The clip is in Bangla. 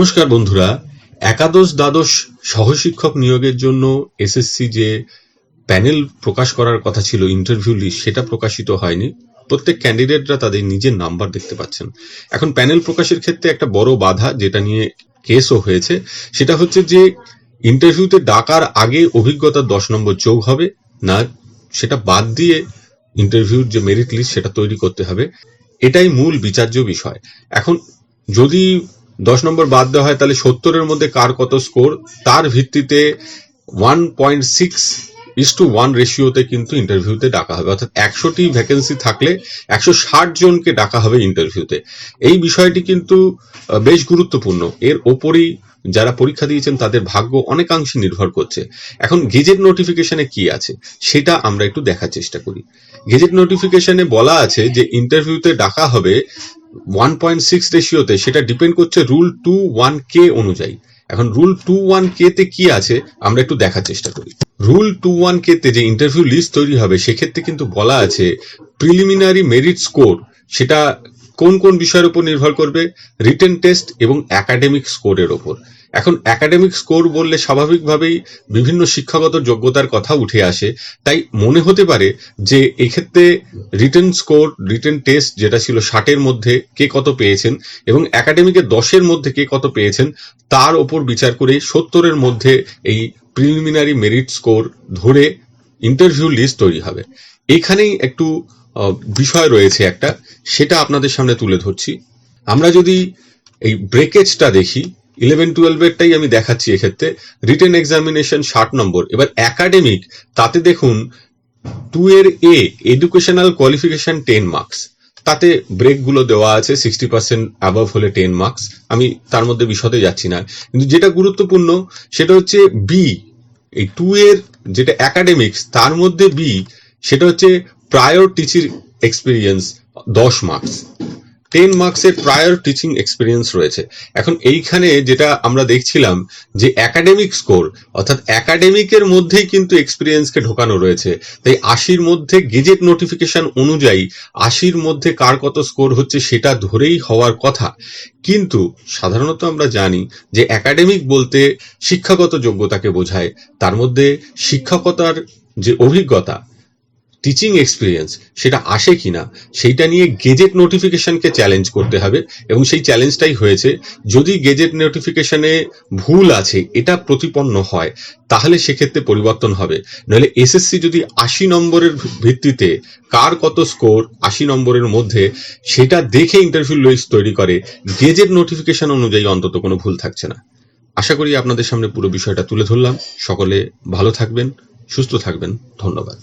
নমস্কার বন্ধুরা। একাদশ দ্বাদশ সহশিক্ষক নিয়োগের জন্য এসএসসি যে প্যানেল প্রকাশ করার কথা ছিল ইন্টারভিউ লিস্ট সেটা প্রকাশিত হয়নি। প্রত্যেক ক্যান্ডিডেটরা তাদের নিজের নাম্বার দেখতে পাচ্ছেন। এখন প্যানেল প্রকাশের ক্ষেত্রে একটা বড় বাধা যেটা নিয়ে কেসও হয়েছে, সেটা হচ্ছে যে ইন্টারভিউতে ডাকার আগে অভিজ্ঞতার দশ নম্বর যোগ হবে, না সেটা বাদ দিয়ে ইন্টারভিউর যে মেরিট লিস্ট সেটা তৈরি করতে হবে। এটাই মূল বিচার্য বিষয়। এখন যদি দশ নম্বর বাদ দেওয়া হয়, তাহলে সত্তরের মধ্যে কার কত স্কোর তার ভিত্তিতে one point six is two one রেশিওতে কিন্তু ইন্টারভিউতে ডাকা হবে। অর্থাৎ একশোটি ভ্যাকেন্সি থাকলে একশো ষাট জনকে ডাকা হবে ইন্টারভিউতে এই বিষয়টি কিন্তু বেশ গুরুত্বপূর্ণ। এর ওপরই যারা পরীক্ষা দিয়েছেন, তাদের ভাগ্য অনেকাংশে নির্ভর করছে। এখন গেজেট নোটিফিকেশনে কি আছে, সেটা আমরা একটু দেখার চেষ্টা করি। গেজেট নোটিফিকেশনে বলা আছে যে ইন্টারভিউতে ডাকা হবে ওয়ান পয়েন্ট সিক্স রেশিওতে সেটা ডিপেন্ড করছে রুল টু ওয়ান কে অনুযায়ী। এখন রুল টু ওয়ান কে তে কি আছে, আমরা একটু দেখার চেষ্টা করি। রুল টু ওয়ান কে তে যে ইন্টারভিউ লিস্ট তৈরি হবে, সেক্ষেত্রে কিন্তু বলা আছে প্রিলিমিনারি মেরিট স্কোর সেটা কোন কোন বিষয়ের উপর নির্ভর করবে রিটেন টেস্ট এবং একাডেমিক স্কোরের ওপর এখন একাডেমিক স্কোর বললে স্বাভাবিকভাবেই বিভিন্ন শিক্ষাগত যোগ্যতার কথা উঠে আসে। তাই মনে হতে পারে যে এক্ষেত্রে রিটেন স্কোর রিটেন টেস্ট যেটা ছিল ষাটের মধ্যে কে কত পেয়েছেন এবং একাডেমিকের দশের মধ্যে কে কত পেয়েছেন, তার ওপর বিচার করে সত্তরের মধ্যে এই প্রিলিমিনারি মেরিট স্কোর ধরে ইন্টারভিউ লিস্ট তৈরি হবে। এখানেই একটু বিষয় রয়েছে একটা, সেটা আপনাদের সামনে তুলে ধরছি। আমরা যদি এই ব্রেকেজটা দেখি ইলেভেন টুয়েলভেরটাই আমি দেখাচ্ছি এক্ষেত্রে। রিটেন এক্সামিনেশন ষাট নম্বর। এবার একাডেমিক তাতে দেখুন টু এর A educational qualification ten marks তাতে ব্রেকগুলো দেওয়া আছে সিক্সটি পার্সেন্ট অ্যাবভ হলে টেন মার্কস আমি তার মধ্যে বিশদে যাচ্ছি না। কিন্তু যেটা গুরুত্বপূর্ণ, সেটা হচ্ছে বি এই টু এর যেটা একাডেমিক্স তার মধ্যে বি সেটা হচ্ছে প্রায়র টিচিং এক্সপিরিয়েন্স দশ মার্কস টেন মার্কসের প্রায়র টিচিং এক্সপিরিয়েন্স রয়েছে। এখন এইখানে যেটা আমরা দেখছিলাম যে একাডেমিক স্কোর অর্থাৎ একাডেমিকের মধ্যেই কিন্তু এক্সপিরিয়েন্সকে ঢোকানো রয়েছে। তাই আশির মধ্যে গেজেট নোটিফিকেশন অনুযায়ী আশির মধ্যে কার কত স্কোর হচ্ছে সেটা ধরেই হওয়ার কথা। কিন্তু সাধারণত আমরা জানি যে একাডেমিক বলতে শিক্ষাগত যোগ্যতাকে বোঝায়। তার মধ্যে শিক্ষকতার যে অভিজ্ঞতা টিচিং এক্সপিরিয়েন্স সেটা আসে কিনা, সেইটা নিয়ে গেজেট নোটিফিকেশনকে চ্যালেঞ্জ করতে হবে, এবং সেই চ্যালেঞ্জটাই হয়েছে, যদি গেজেট নোটিফিকেশনে ভুল আছে, এটা প্রতিপন্ন হয়, তাহলে সেক্ষেত্রে পরিবর্তন হবে। নইলে এসএসসি যদি আশি নম্বরের ভিত্তিতে কার কত স্কোর আশি নম্বরের মধ্যে, সেটা দেখে ইন্টারভিউ লিস্ট তৈরি করে গেজেট নোটিফিকেশন অনুযায়ী অন্তত কোনো ভুল থাকছে না। আশা করি আপনাদের সামনে পুরো বিষয়টা তুলে ধরলাম। সকলে ভালো থাকবেন, সুস্থ থাকবেন। ধন্যবাদ।